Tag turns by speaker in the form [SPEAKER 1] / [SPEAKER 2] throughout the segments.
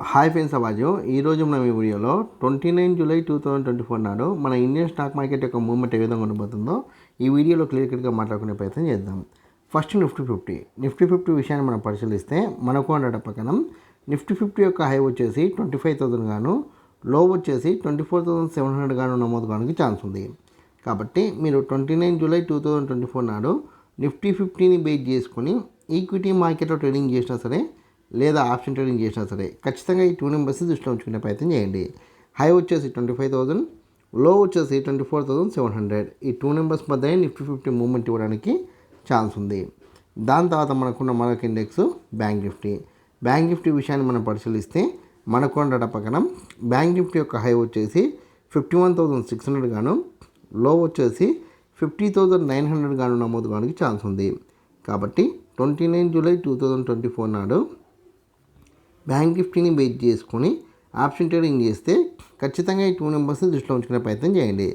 [SPEAKER 1] Hi friends అవాజు. ఈరోజు మనం ఈ వీడియోలో twenty nine July two thousand twenty four నాడు మన ఇండియన్ స్టాక్ మార్కెట్ యొక్క మూవ్మెంట్ ఏ విధంగా ఉండబోతుందో ఈ వీడియోలో క్లియర్ కట్గా మాట్లాడుకునే ప్రయత్నం చేద్దాం. First Nifty fifty. Nifty fifty విషయాన్ని మనం పరిశీలిస్తే మనకు అన్న ప్రకారం నిఫ్టీ ఫిఫ్టీ యొక్క హై వచ్చేసి ట్వంటీ ఫైవ్ థౌసండ్ గాను లో వచ్చేసి twenty four thousand seven hundred గాను నమోదు కావడానికి ఛాన్స్ ఉంది. కాబట్టి మీరు twenty nine July two thousand twenty four నాడు నిఫ్టీ ఫిఫ్టీని బేస్ చేసుకుని ఈక్విటీ మార్కెట్లో ట్రేడింగ్ చేసినా సరే లేదా ఆప్షన్ ట్రేడింగ్ చేసినా సరే ఖచ్చితంగా ఈ టూ నెంబర్స్ దృష్టిలో ఉంచుకునే ప్రయత్నం చేయండి. హై వచ్చేసి ట్వంటీ ఫైవ్ థౌసండ్లో వచ్చేసి twenty four thousand seven hundred. ఈ టూ నెంబర్స్ మధ్య నిఫ్టీ ఫిఫ్టీ మూమెంట్ ఇవ్వడానికి ఛాన్స్ ఉంది. దాని తర్వాత మనకున్న మరొక index bank Nifty. Bank Nifty విషయాన్ని మనం పరిశీలిస్తే మనకున్న డేటా ప్రకారం బ్యాంక్ నిఫ్టీ యొక్క హై వచ్చేసి fifty one thousand six hundred గాను లో వచ్చేసి ఫిఫ్టీ థౌజండ్ నైన్ హండ్రెడ్ గాను నమోదు కావడానికి ఛాన్స్ ఉంది. కాబట్టి twenty nine July two thousand twenty four నాడు బ్యాంక్ నిఫ్టీని బేస్ చేసుకొని ఆప్షన్ ట్రేడింగ్ చేస్తే ఖచ్చితంగా ఈ టూ నెంబర్స్ని దృష్టిలో ఉంచుకునే ప్రయత్నం చేయండి.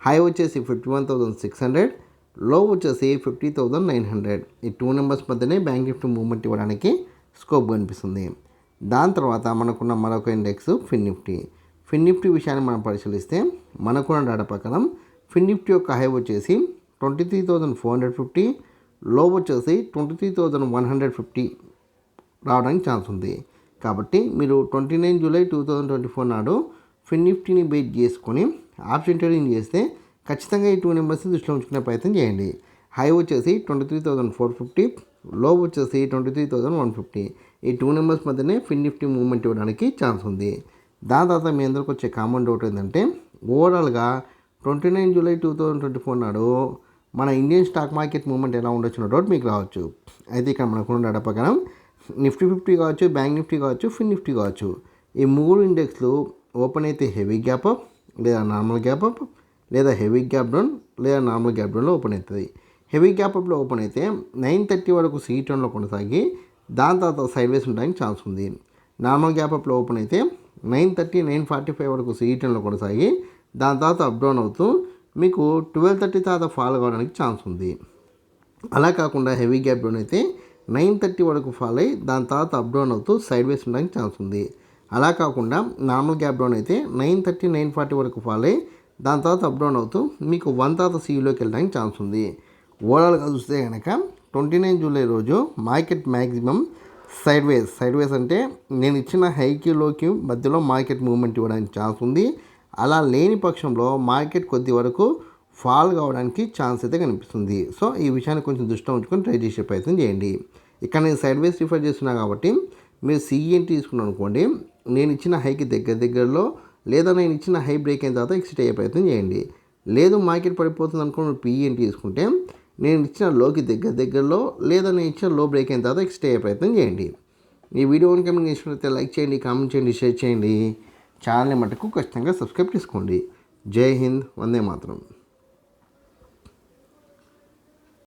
[SPEAKER 1] హై వచ్చేసి ఫిఫ్టీ వన్ థౌసండ్ సిక్స్ హండ్రెడ్లో వచ్చేసి ఫిఫ్టీ థౌసండ్ నైన్ హండ్రెడ్. ఈ టూ నెంబర్స్ మధ్యనే బ్యాంక్ నిఫ్టీ మూవ్మెంట్ ఇవ్వడానికి స్కోప్ కనిపిస్తుంది. దాని తర్వాత మనకున్న మరొక index Fin Nifty Fin Nifty విషయాన్ని మనం పరిశీలిస్తే మనకున్న డేటా ప్రకారం ఫిన్ నిఫ్టీ యొక్క హై వచ్చేసి twenty three thousand four hundred fifty లో వచ్చేసి twenty three thousand one hundred fifty రావడానికి ఛాన్స్ ఉంది. కాబట్టి మీరు twenty nine July two thousand twenty four నాడు ఫిన్ నిఫ్టీని బేట్ చేసుకొని ఆప్షన్ ట్రేడింగ్ చేస్తే ఖచ్చితంగా ఈ టూ నెంబర్స్ దృష్టిలో ఉంచుకునే ప్రయత్నం చేయండి. హై వచ్చేసి twenty three thousand four fifty low వచ్చేసి twenty three thousand one fifty ఈ టూ నెంబర్స్ మధ్యనే ఫిన్ నిఫ్టీ మూవ్మెంట్ ఇవ్వడానికి ఛాన్స్ ఉంది. దాని తర్వాత మీ అందరికి వచ్చే కామన్ డౌట్ ఏంటంటే ఓవరాల్గా twenty nine July two thousand twenty four నాడు మన ఇండియన్ స్టాక్ మార్కెట్ మూవ్మెంట్ ఎలా ఉండొచ్చు డౌట్ మీకు రావచ్చు. అయితే ఇక్కడ మనకున్న డేటా ప్రకారం నిఫ్టీ ఫిఫ్టీ కావచ్చు బ్యాంక్ నిఫ్టీ కావచ్చు ఫిన్ నిఫ్టీ కావచ్చు. ఈ మూడు ఇండెక్స్లు ఓపెన్ అయితే హెవీ గ్యాప్ అప్ లేదా నార్మల్ గ్యాప్ అప్ లేదా హెవీ గ్యాప్ డౌన్ లేదా నార్మల్ గ్యాప్ డౌన్లో ఓపెన్ అవుతుంది. హెవీ గ్యాప్ అప్లో ఓపెన్ అయితే నైన్ థర్టీ వరకు సీ టర్న్లో కొనసాగి దాని తర్వాత సైడ్ వేస్ ఉండడానికి ఛాన్స్ ఉంది. నార్మల్ గ్యాప్ అప్లో ఓపెన్ అయితే nine thirty nine forty five వరకు సీ టర్న్లో కొనసాగి దాని తర్వాత అప్ డౌన్ అవుతూ మీకు ట్వెల్వ్ థర్టీ తర్వాత ఫాల్ కావడానికి ఛాన్స్ ఉంది. అలా కాకుండా హెవీ గ్యాప్ డౌన్ అయితే నైన్ థర్టీ వరకు ఫాల్ అయ్యి దాని తర్వాత అప్ డౌన్ అవుతూ సైడ్ వేస్ ఉండడానికి ఛాన్స్ ఉంది. అలా కాకుండా నార్మల్ గ్యాప్ డౌన్ అయితే నైన్ థర్టీ నైన్ ఫార్టీ వరకు ఫాల్ అయ్యి దాని తర్వాత అప్ డౌన్ అవుతూ మీకు వన్ తర్వాత సీలోకి వెళ్ళడానికి ఛాన్స్ ఉంది. ఓవరాల్గా చూస్తే కనుక ట్వంటీ నైన్ జూలై రోజు market maximum sideways sideways అంటే నేను ఇచ్చిన హైకిలోకి మధ్యలో మార్కెట్ మూవ్మెంట్ ఇవ్వడానికి ఛాన్స్ ఉంది. అలా లేని పక్షంలో మార్కెట్ కొద్ది వరకు ఫాల్ కావడానికి ఛాన్స్ అయితే కనిపిస్తుంది. సో ఈ విషయాన్ని కొంచెం దృష్టిలో ఉంచుకొని ట్రై చేసే ప్రయత్నం చేయండి. ఇక్కడ నేను సైడ్ వేస్ రిఫర్ చేస్తున్నా కాబట్టి మీరు సిఈఎన్ తీసుకున్నాను అనుకోండి నేను ఇచ్చిన హైకి దగ్గర దగ్గరలో లేదా నేను ఇచ్చిన హై బ్రేక్ అయిన తర్వాత ఎక్సిట్ అయ్యే ప్రయత్నం చేయండి. లేదు మార్కెట్ పడిపోతుంది అనుకోండి పిఈఎన్ తీసుకుంటే నేను ఇచ్చిన లోకి దగ్గర దగ్గరలో లేదా నేను ఇచ్చిన లో బ్రేక్ అయిన తర్వాత ఎక్సిట్ అయ్యే ప్రయత్నం చేయండి. ఈ వీడియో కనుక మీకు లైక్ చేయండి కామెంట్ చేయండి షేర్ చేయండి. ఛానల్ని మటుకు ఖచ్చితంగా సబ్స్క్రైబ్ చేసుకోండి. జై హింద్ వందే మాత్రం.